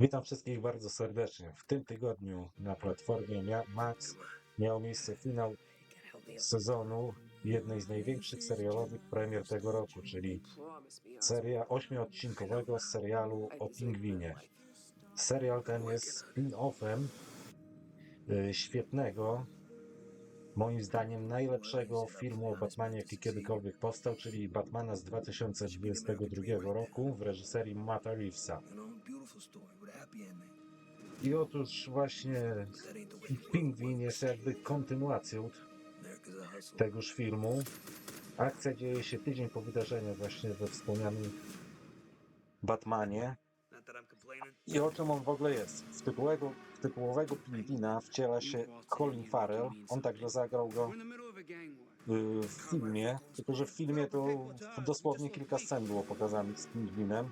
Witam wszystkich bardzo serdecznie. W tym tygodniu na platformie Max miał miejsce finał sezonu jednej z największych serialowych premier tego roku, czyli seria ośmiodcinkowego serialu o pingwinie. Serial ten jest spin-offem y, świetnego, moim zdaniem najlepszego filmu o Batmanie, jaki kiedykolwiek powstał, czyli Batmana z 2022 roku w reżyserii Matta Reevesa. I otóż właśnie Pingwin jest jakby kontynuacją tegoż filmu. Akcja dzieje się tydzień po wydarzeniach właśnie we wspomnianym Batmanie. I o czym on w ogóle jest? W tytułowego, w tytułowego Pingwina wciela się Colin Farrell. On także zagrał go y, w filmie, tylko że w filmie to dosłownie kilka scen było pokazanych z Pingwinem.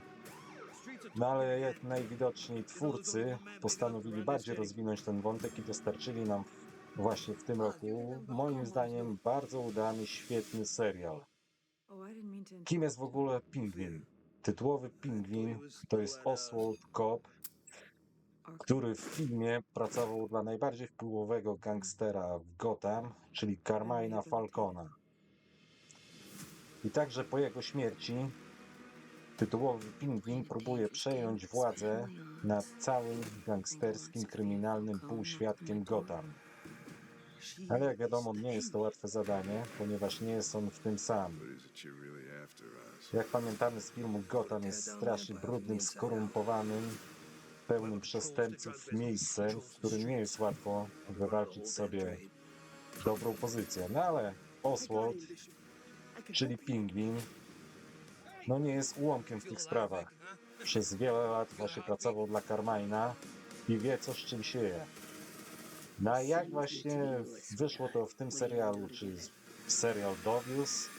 No ale jak najwidoczniej twórcy postanowili bardziej rozwinąć ten wątek i dostarczyli nam właśnie w tym roku, moim zdaniem, bardzo udany, świetny serial. Kim jest w ogóle Pingwin? Tytułowy Pingwin to jest Oswald Cobb, który w filmie pracował dla najbardziej wpływowego gangstera w Gotham, czyli Carmina Falcona. I także po jego śmierci tytułowy Pingwin próbuje przejąć władzę nad całym gangsterskim, kryminalnym półświadkiem Gotham. Ale jak wiadomo, nie jest to łatwe zadanie, ponieważ nie jest on w tym sam. Jak pamiętamy z filmu, Gotham jest strasznie brudnym, skorumpowanym, pełnym przestępców miejscem, w którym nie jest łatwo wywalczyć sobie dobrą pozycję. No ale Oswald, czyli Pingwin, no nie jest ułomkiem w tych sprawach. Przez wiele lat właśnie pracował dla Carmina i wie, co z czym się je. No a jak właśnie wyszło to w tym serialu? Czy serial dowiózł?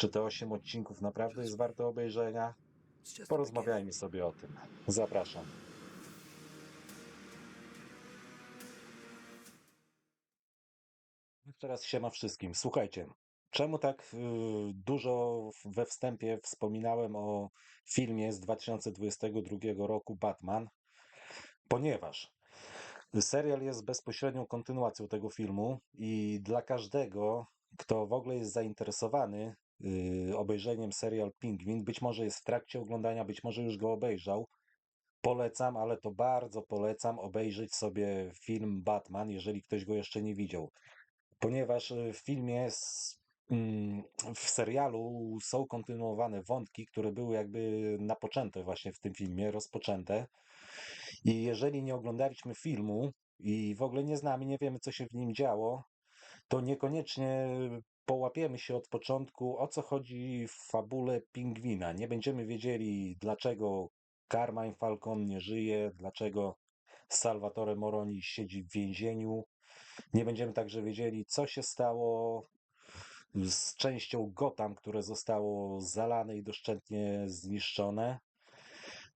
Czy te 8 odcinków naprawdę jest warte obejrzenia? Porozmawiajmy sobie o tym. Zapraszam. Teraz siema wszystkim. Słuchajcie, czemu tak y, dużo we wstępie wspominałem o filmie z 2022 roku Batman? Ponieważ serial jest bezpośrednią kontynuacją tego filmu i dla każdego, kto w ogóle jest zainteresowany obejrzeniem serial Pingwin, być może jest w trakcie oglądania, być może już go obejrzał, polecam, ale to bardzo polecam obejrzeć sobie film Batman, jeżeli ktoś go jeszcze nie widział. Ponieważ y, w filmie, mm, w serialu są kontynuowane wątki, które były jakby napoczęte właśnie w tym filmie, rozpoczęte. I jeżeli nie oglądaliśmy filmu i w ogóle nie znamy, nie wiemy, co się w nim działo, to niekoniecznie połapiemy się od początku, o co chodzi w fabule Pingwina. Nie będziemy wiedzieli, dlaczego Carmine Falcon nie żyje, dlaczego Salvatore Moroni siedzi w więzieniu. Nie będziemy także wiedzieli, co się stało z częścią Gotham, które zostało zalane i doszczętnie zniszczone.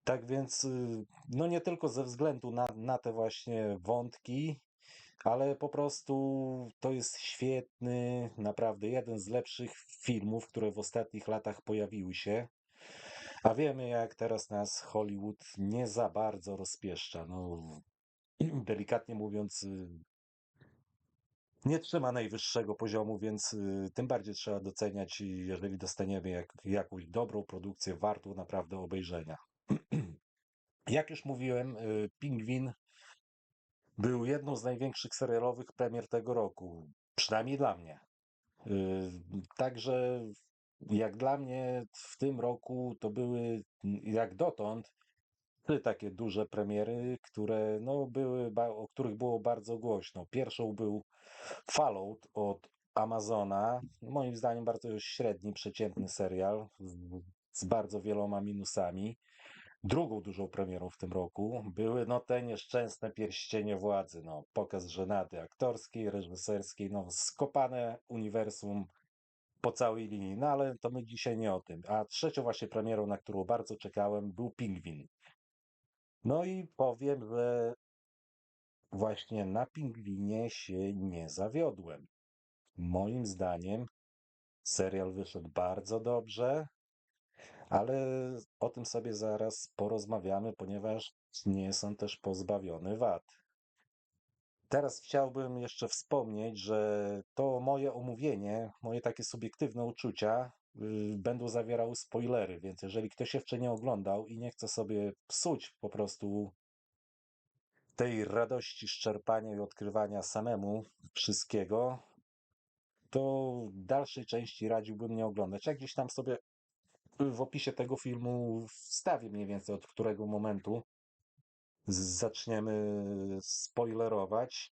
Tak więc, y, no nie tylko ze względu na, na te właśnie wątki, ale po prostu to jest świetny, naprawdę jeden z lepszych filmów, które w ostatnich latach pojawiły się. A wiemy, jak teraz nas Hollywood nie za bardzo rozpieszcza. No, delikatnie mówiąc, y, nie trzyma najwyższego poziomu, więc y, tym bardziej trzeba doceniać, jeżeli dostaniemy jak, jakąś dobrą produkcję, wartą naprawdę obejrzenia. Jak już mówiłem, y, Pingwin był jedną z największych serialowych premier tego roku, przynajmniej dla mnie. Y, Także jak dla mnie w tym roku to były jak dotąd trzy takie duże premiery, które no były, o których było bardzo głośno. Pierwszą był Fallout od Amazona. Moim zdaniem bardzo średni, przeciętny serial z bardzo wieloma minusami. Drugą dużą premierą w tym roku były no te nieszczęsne pierścienie władzy, no pokaz żenady aktorskiej, reżyserskiej, no skopane uniwersum po całej linii, no ale to my dzisiaj nie o tym. A trzecią właśnie premierą, na którą bardzo czekałem, był Pingwin. No i powiem, że właśnie na Pingwinie się nie zawiodłem. Moim zdaniem serial wyszedł bardzo dobrze, Ale o tym sobie zaraz porozmawiamy, ponieważ nie jestem też pozbawiony wad. Teraz chciałbym jeszcze wspomnieć, że to moje omówienie, moje takie subiektywne uczucia y, będą zawierały spoilery, więc jeżeli ktoś jeszcze nie oglądał i nie chce sobie psuć po prostu tej radości szczerpania i odkrywania samemu wszystkiego, to dalszej części radziłbym nie oglądać. Jak gdzieś tam sobie w opisie tego filmu wstawię mniej więcej od którego momentu zaczniemy spoilerować.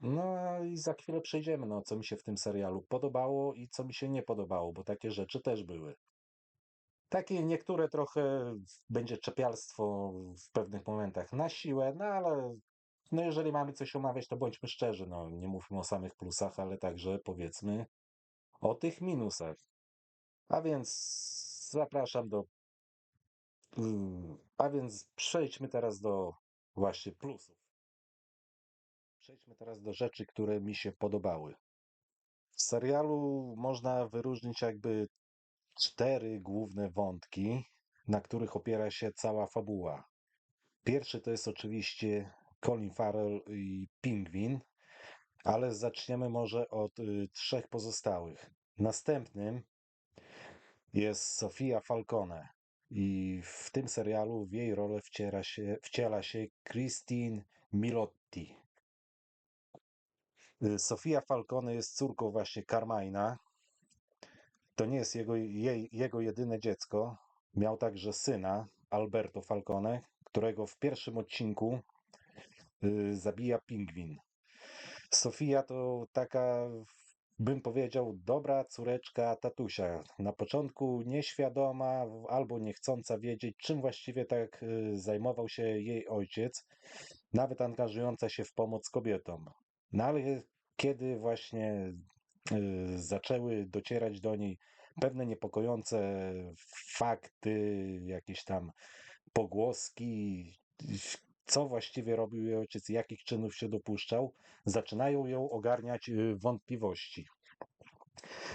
No i za chwilę przejdziemy, no co mi się w tym serialu podobało i co mi się nie podobało, bo takie rzeczy też były. Takie niektóre trochę będzie czepialstwo w pewnych momentach na siłę, no ale no jeżeli mamy coś omawiać, to bądźmy szczerzy, no nie mówmy o samych plusach, ale także powiedzmy o tych minusach. A więc zapraszam do. mm, A więc przejdźmy teraz do właśnie plusów. Przejdźmy teraz do rzeczy, które mi się podobały. W serialu można wyróżnić jakby cztery główne wątki, na których opiera się cała fabuła. Pierwszy to jest oczywiście Colin Farrell i Pingwin, ale zaczniemy może od y, trzech pozostałych. Następnym jest Sofia Falcone i w tym serialu w jej rolę wciela się, wciela się Christine Milotti. Y, Sofia Falcone jest córką właśnie Carmina. To nie jest jego, jej, jego jedyne dziecko. Miał także syna, Alberto Falcone, którego w pierwszym odcinku y, zabija pingwin. Sofia to taka, bym powiedział, dobra córeczka tatusia. Na początku nieświadoma albo niechcąca wiedzieć, czym właściwie tak y, zajmował się jej ojciec, nawet angażująca się w pomoc kobietom. No ale kiedy właśnie y, zaczęły docierać do niej pewne niepokojące fakty, jakieś tam pogłoski, co właściwie robił jej ojciec, jakich czynów się dopuszczał, zaczynają ją ogarniać y, wątpliwości.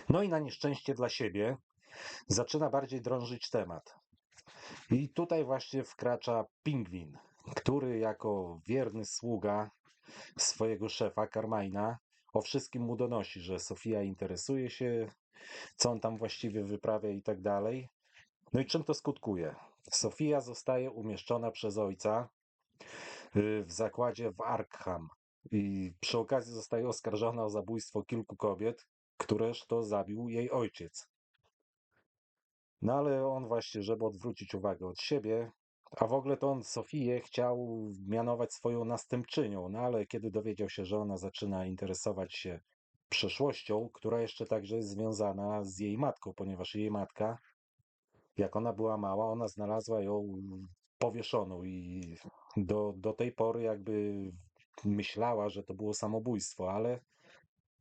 No i na nieszczęście dla siebie zaczyna bardziej drążyć temat. I tutaj właśnie wkracza pingwin, który jako wierny sługa swojego szefa Carmina o wszystkim mu donosi, że Sofia interesuje się, co on tam właściwie wyprawia i tak dalej. No i czym to skutkuje? Sofia zostaje umieszczona przez ojca w zakładzie w Arkham i przy okazji zostaje oskarżona o zabójstwo kilku kobiet, któreż to zabił jej ojciec. No ale on właśnie, żeby odwrócić uwagę od siebie, a w ogóle to on Sofię chciał mianować swoją następczynią, no ale kiedy dowiedział się, że ona zaczyna interesować się przeszłością, która jeszcze także jest związana z jej matką, ponieważ jej matka, jak ona była mała, ona znalazła ją powieszoną i do, do tej pory jakby myślała, że to było samobójstwo, ale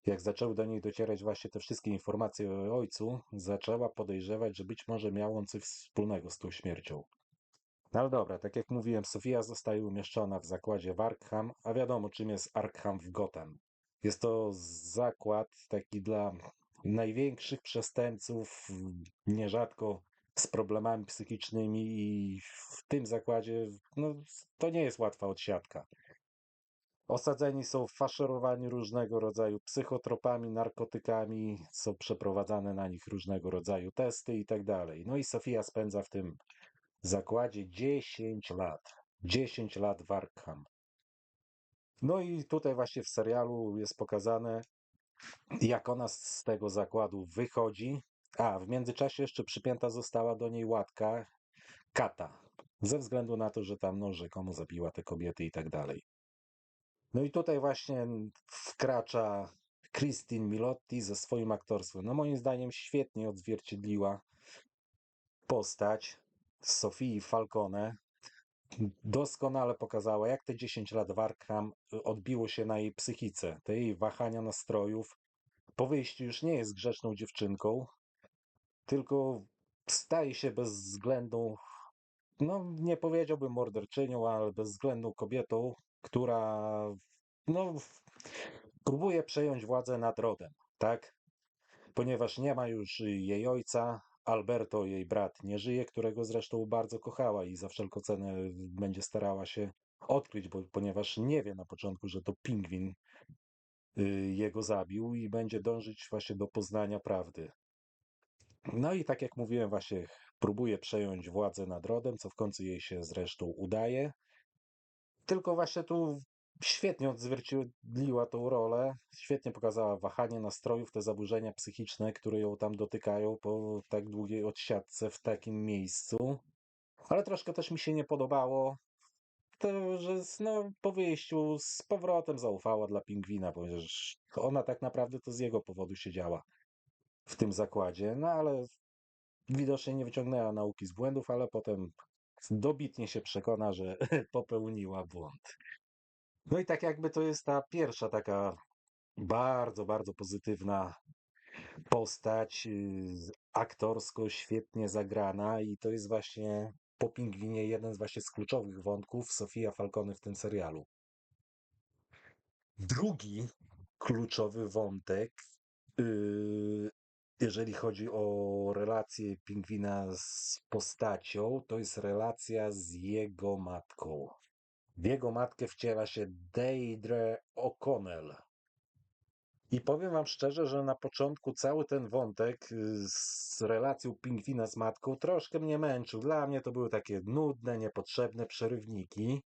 jak zaczęły do niej docierać właśnie te wszystkie informacje o ojcu, zaczęła podejrzewać, że być może miał on coś wspólnego z tą śmiercią. No ale dobra, tak jak mówiłem, Sofia zostaje umieszczona w zakładzie w Arkham, a wiadomo czym jest Arkham w Gotham. Jest to zakład taki dla największych przestępców, nierzadko z problemami psychicznymi i w tym zakładzie no, to nie jest łatwa odsiadka. Osadzeni są faszerowani różnego rodzaju psychotropami, narkotykami, są przeprowadzane na nich różnego rodzaju testy i tak dalej. No i Sofia spędza w tym zakładzie 10 lat. 10 lat w Arkham. No i tutaj właśnie w serialu jest pokazane, jak ona z tego zakładu wychodzi. A, w międzyczasie jeszcze przypięta została do niej łatka kata. Ze względu na to, że tam no, rzekomo zabiła te kobiety i tak dalej. No i tutaj właśnie wkracza Christine Milotti ze swoim aktorstwem. No moim zdaniem świetnie odzwierciedliła postać Sofii Falcone. Doskonale pokazała, jak te 10 lat w Arkham odbiło się na jej psychice, te jej wahania nastrojów. Po wyjściu już nie jest grzeczną dziewczynką, tylko staje się bezwzględną, no nie powiedziałbym morderczynią, ale bezwzględną kobietą, która no, próbuje przejąć władzę nad rodem, tak? Ponieważ nie ma już jej ojca, Alberto, jej brat, nie żyje, którego zresztą bardzo kochała i za wszelką cenę będzie starała się odkryć, bo, ponieważ nie wie na początku, że to pingwin y, jego zabił i będzie dążyć właśnie do poznania prawdy. No i tak jak mówiłem, właśnie próbuje przejąć władzę nad rodem, co w końcu jej się zresztą udaje. Tylko właśnie tu świetnie odzwierciedliła tą rolę, świetnie pokazała wahanie nastrojów, te zaburzenia psychiczne, które ją tam dotykają po tak długiej odsiadce w takim miejscu. Ale troszkę też mi się nie podobało to, że no, po wyjściu z powrotem zaufała dla pingwina, ponieważ ona tak naprawdę to z jego powodu siedziała w tym zakładzie. No ale widocznie nie wyciągnęła nauki z błędów, ale potem dobitnie się przekona, że popełniła błąd. No i tak jakby to jest ta pierwsza taka bardzo, bardzo pozytywna postać, yy, aktorsko świetnie zagrana i to jest właśnie po Pingwinie jeden z właśnie z kluczowych wątków Sofia Falcone w tym serialu. Drugi kluczowy wątek, yy, jeżeli chodzi o relację Pingwina z postacią, to jest relacja z jego matką. W jego matkę wciela się Deidre O'Connell. I powiem wam szczerze, że na początku cały ten wątek y, z relacją pingwina z matką troszkę mnie męczył. Dla mnie to były takie nudne, niepotrzebne przerywniki,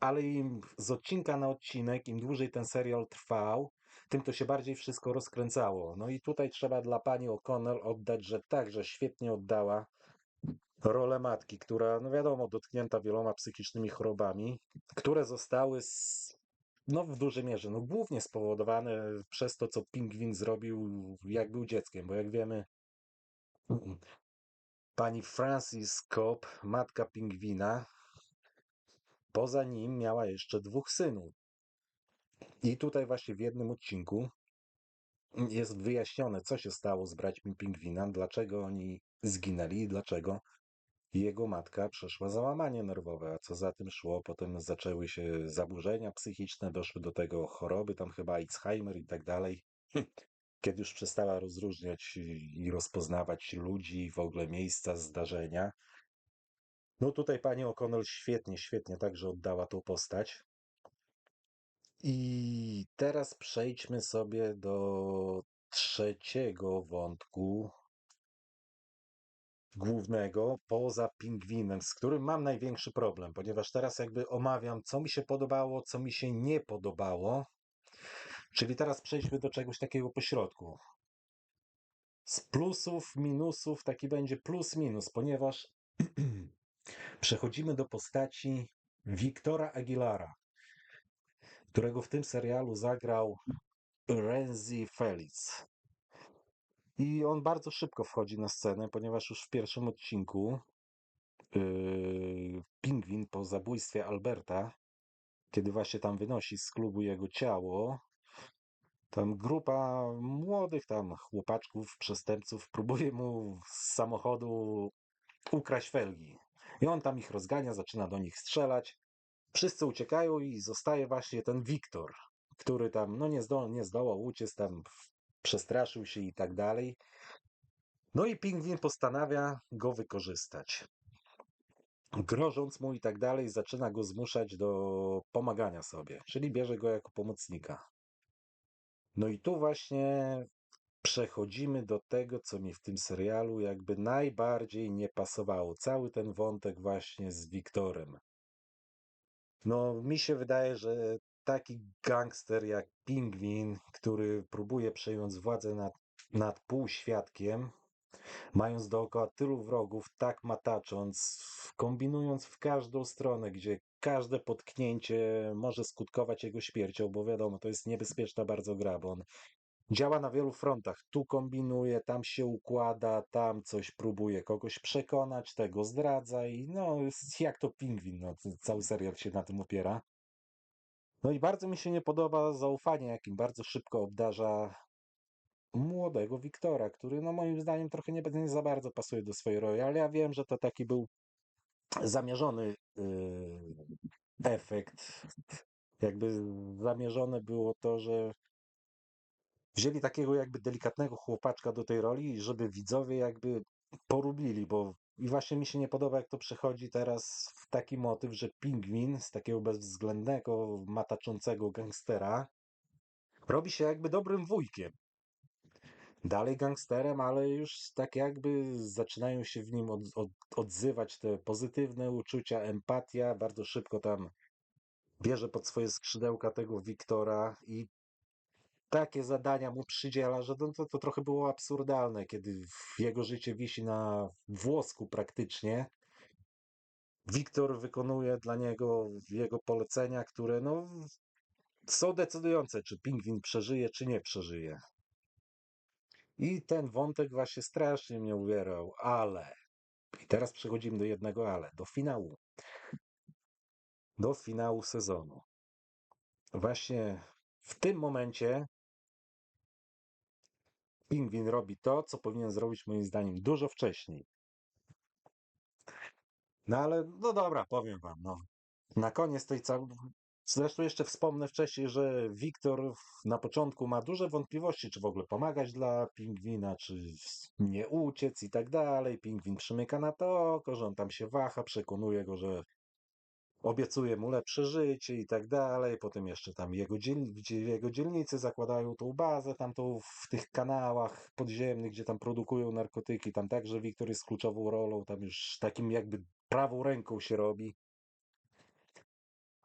ale im z odcinka na odcinek, im dłużej ten serial trwał, tym to się bardziej wszystko rozkręcało. No i tutaj trzeba dla pani O'Connell oddać, że także świetnie oddała rolę matki, która, no wiadomo, dotknięta wieloma psychicznymi chorobami, które zostały z, no w dużej mierze, no głównie spowodowane przez to, co pingwin zrobił, jak był dzieckiem, bo jak wiemy, pani Francis Cobb, matka pingwina, poza nim miała jeszcze dwóch synów. I tutaj właśnie w jednym odcinku jest wyjaśnione, co się stało z braćmi pingwina, dlaczego oni zginęli i dlaczego jego matka przeszła załamanie nerwowe, a co za tym szło, potem zaczęły się zaburzenia psychiczne, doszły do tego choroby, tam chyba Alzheimer i tak dalej. Kiedy już przestała rozróżniać i rozpoznawać ludzi, w ogóle miejsca, zdarzenia. No tutaj pani O'Connell świetnie, świetnie także oddała tą postać. I teraz przejdźmy sobie do trzeciego wątku głównego, poza pingwinem, z którym mam największy problem, ponieważ teraz jakby omawiam, co mi się podobało, co mi się nie podobało. Czyli teraz przejdźmy do czegoś takiego pośrodku. Z plusów, minusów, taki będzie plus minus, ponieważ przechodzimy do postaci Wiktora Aguilara, którego w tym serialu zagrał Renzi Felix. I on bardzo szybko wchodzi na scenę, ponieważ już w pierwszym odcinku yy, Pingwin po zabójstwie Alberta, kiedy właśnie tam wynosi z klubu jego ciało, tam grupa młodych tam chłopaczków, przestępców próbuje mu z samochodu ukraść felgi. I on tam ich rozgania, zaczyna do nich strzelać. Wszyscy uciekają i zostaje właśnie ten Wiktor, który tam no nie, zdo, nie zdołał uciec, tam przestraszył się i tak dalej. No i pingwin postanawia go wykorzystać. Grożąc mu i tak dalej, zaczyna go zmuszać do pomagania sobie, czyli bierze go jako pomocnika. No i tu właśnie przechodzimy do tego, co mi w tym serialu jakby najbardziej nie pasowało. Cały ten wątek właśnie z Wiktorem. No, mi się wydaje, że taki gangster jak Pingwin, który próbuje przejąć władzę nad, nad półświadkiem, mając dookoła tylu wrogów, tak matacząc, kombinując w każdą stronę, gdzie każde potknięcie może skutkować jego śmiercią, bo wiadomo, to jest niebezpieczna bardzo gra, bo on działa na wielu frontach. Tu kombinuje, tam się układa, tam coś próbuje kogoś przekonać, tego zdradza i no, jak to pingwin, no, cały serial się na tym opiera. No i bardzo mi się nie podoba zaufanie, jakim bardzo szybko obdarza młodego Wiktora, który no moim zdaniem trochę nie, nie za bardzo pasuje do swojej roli, ale ja wiem, że to taki był zamierzony yy, efekt. Jakby zamierzone było to, że wzięli takiego jakby delikatnego chłopaczka do tej roli, żeby widzowie jakby porubili, bo i właśnie mi się nie podoba, jak to przechodzi teraz w taki motyw, że pingwin z takiego bezwzględnego, mataczącego gangstera robi się jakby dobrym wujkiem. Dalej gangsterem, ale już tak jakby zaczynają się w nim od, od, odzywać te pozytywne uczucia, empatia. Bardzo szybko tam bierze pod swoje skrzydełka tego Wiktora i takie zadania mu przydziela, że to, to trochę było absurdalne, kiedy jego życie wisi na włosku praktycznie. Wiktor wykonuje dla niego jego polecenia, które no, są decydujące, czy pingwin przeżyje, czy nie przeżyje. I ten wątek właśnie strasznie mnie uwierał, ale. I teraz przechodzimy do jednego ale, do finału. Do finału sezonu. Właśnie w tym momencie Pingwin robi to, co powinien zrobić moim zdaniem dużo wcześniej. No ale, no dobra, powiem wam, no. Na koniec tej całej... Zresztą jeszcze wspomnę wcześniej, że Wiktor na początku ma duże wątpliwości, czy w ogóle pomagać dla pingwina, czy nie uciec i tak dalej. Pingwin przymyka na to oko, że on tam się waha, przekonuje go, że obiecuje mu lepsze życie i tak dalej. Potem jeszcze tam jego, dziel... jego dzielnicy zakładają tą bazę tam tą w tych kanałach podziemnych, gdzie tam produkują narkotyki. Tam także Wiktor jest kluczową rolą, tam już takim jakby prawą ręką się robi.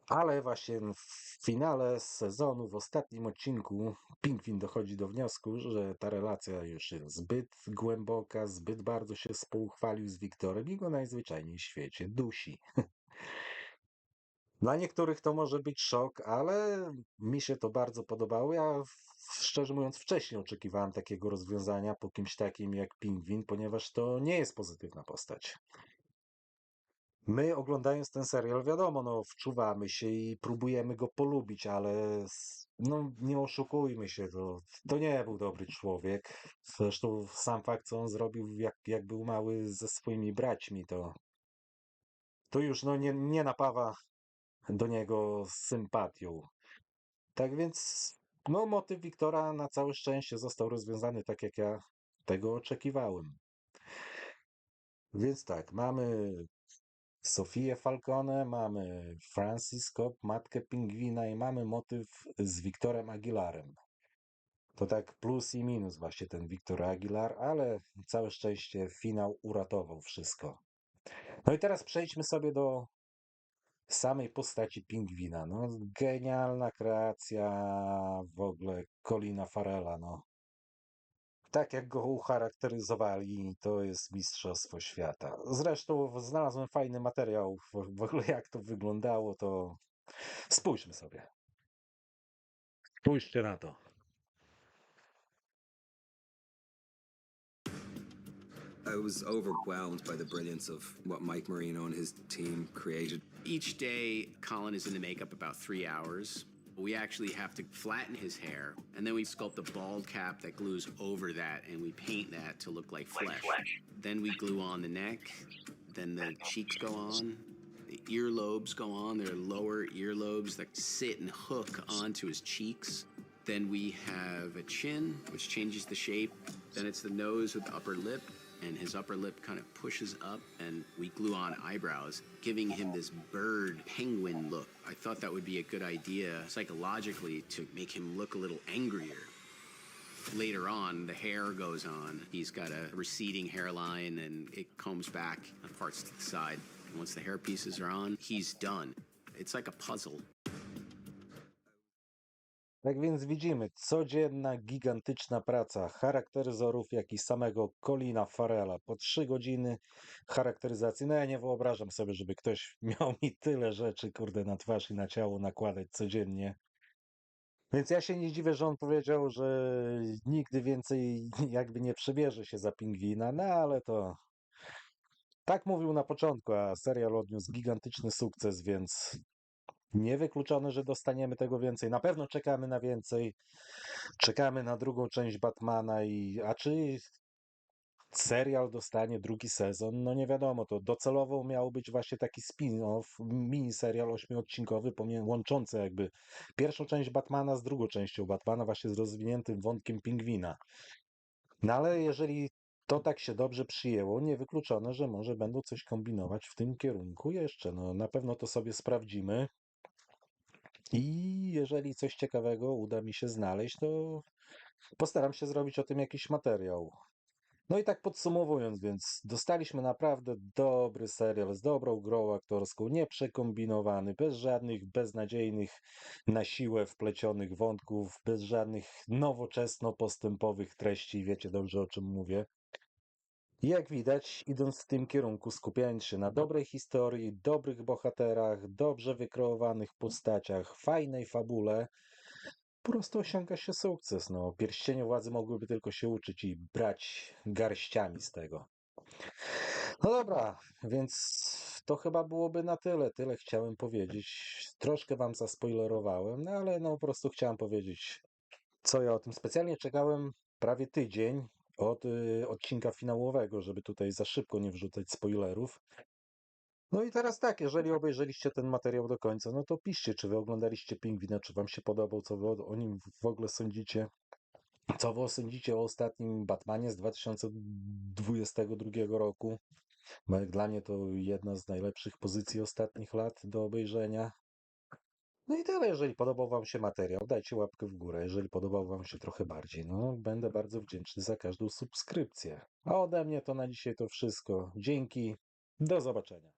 Ale właśnie w finale sezonu, w ostatnim odcinku, Pingwin dochodzi do wniosku, że ta relacja już jest zbyt głęboka, zbyt bardzo się współuchwalił z Wiktorem i go najzwyczajniej w świecie dusi. Dla niektórych to może być szok, ale mi się to bardzo podobało. Ja szczerze mówiąc wcześniej oczekiwałem takiego rozwiązania po kimś takim jak Pingwin, ponieważ to nie jest pozytywna postać. My oglądając ten serial, wiadomo, no wczuwamy się i próbujemy go polubić, ale no nie oszukujmy się, to, to nie był dobry człowiek. Zresztą sam fakt, co on zrobił, jak, jak był mały ze swoimi braćmi, to, to już no nie, nie napawa do niego sympatią. Tak więc, no, motyw Wiktora na całe szczęście został rozwiązany tak, jak ja tego oczekiwałem. Więc tak, mamy Sofię Falcone, mamy Francis matkę pingwina i mamy motyw z Wiktorem Aguilarem. To tak plus i minus właśnie ten Wiktor Aguilar, ale całe szczęście finał uratował wszystko. No i teraz przejdźmy sobie do samej postaci pingwina. No, genialna kreacja w ogóle Colina Farela. No. Tak jak go ucharakteryzowali, to jest mistrzostwo świata. Zresztą znalazłem fajny materiał w, w ogóle jak to wyglądało, to spójrzmy sobie. Spójrzcie na to. I was overwhelmed by the brilliance of what Mike Marino and his team created. Each day, Colin is in the makeup about three hours. We actually have to flatten his hair, and then we sculpt a bald cap that glues over that, and we paint that to look like flesh. Then we glue on the neck, then the cheeks go on, the earlobes go on. There are lower earlobes that sit and hook onto his cheeks. Then we have a chin, which changes the shape. Then it's the nose with the upper lip, and his upper lip kind of pushes up, and we glue on eyebrows, giving him this bird penguin look. I thought that would be a good idea psychologically to make him look a little angrier. Later on, the hair goes on. He's got a receding hairline and it combs back and parts to the side. Once the hair pieces are on, he's done. It's like a puzzle. Tak więc widzimy, codzienna, gigantyczna praca charakteryzorów, jak i samego Colina Farela. Po trzy godziny charakteryzacji. No ja nie wyobrażam sobie, żeby ktoś miał mi tyle rzeczy, kurde, na twarz i na ciało nakładać codziennie. Więc ja się nie dziwię, że on powiedział, że nigdy więcej jakby nie przebierze się za pingwina, no ale to tak mówił na początku, a serial odniósł gigantyczny sukces, więc niewykluczone, że dostaniemy tego więcej. Na pewno czekamy na więcej. Czekamy na drugą część Batmana i a czy serial dostanie drugi sezon? No nie wiadomo, to docelowo miał być właśnie taki spin-off, mini serial ośmiodcinkowy, łączący jakby pierwszą część Batmana z drugą częścią Batmana, właśnie z rozwiniętym wątkiem pingwina. No ale jeżeli to tak się dobrze przyjęło, niewykluczone, że może będą coś kombinować w tym kierunku jeszcze. No, na pewno to sobie sprawdzimy. I jeżeli coś ciekawego uda mi się znaleźć, to postaram się zrobić o tym jakiś materiał. No i tak podsumowując, więc dostaliśmy naprawdę dobry serial z dobrą grą aktorską, nieprzekombinowany, bez żadnych beznadziejnych na siłę wplecionych wątków, bez żadnych nowoczesno-postępowych treści, wiecie dobrze o czym mówię. Jak widać, idąc w tym kierunku, skupiając się na dobrej historii, dobrych bohaterach, dobrze wykreowanych postaciach, fajnej fabule, po prostu osiąga się sukces. No, pierścienie władzy mogłyby tylko się uczyć i brać garściami z tego. No dobra, więc to chyba byłoby na tyle. Tyle chciałem powiedzieć. Troszkę wam zaspoilerowałem, no ale no po prostu chciałem powiedzieć, co ja o tym specjalnie czekałem prawie tydzień od y, odcinka finałowego, żeby tutaj za szybko nie wrzucać spoilerów. No i teraz tak, jeżeli obejrzeliście ten materiał do końca, no to piszcie, czy wy oglądaliście Pingwina, czy wam się podobał, co wy o o nim w ogóle sądzicie. Co wy sądzicie o ostatnim Batmanie z 2022 roku? Bo jak dla mnie to jedna z najlepszych pozycji ostatnich lat do obejrzenia. No i tyle, jeżeli podobał wam się materiał, dajcie łapkę w górę. Jeżeli podobał wam się trochę bardziej, no będę bardzo wdzięczny za każdą subskrypcję. A ode mnie to na dzisiaj to wszystko. Dzięki, do zobaczenia.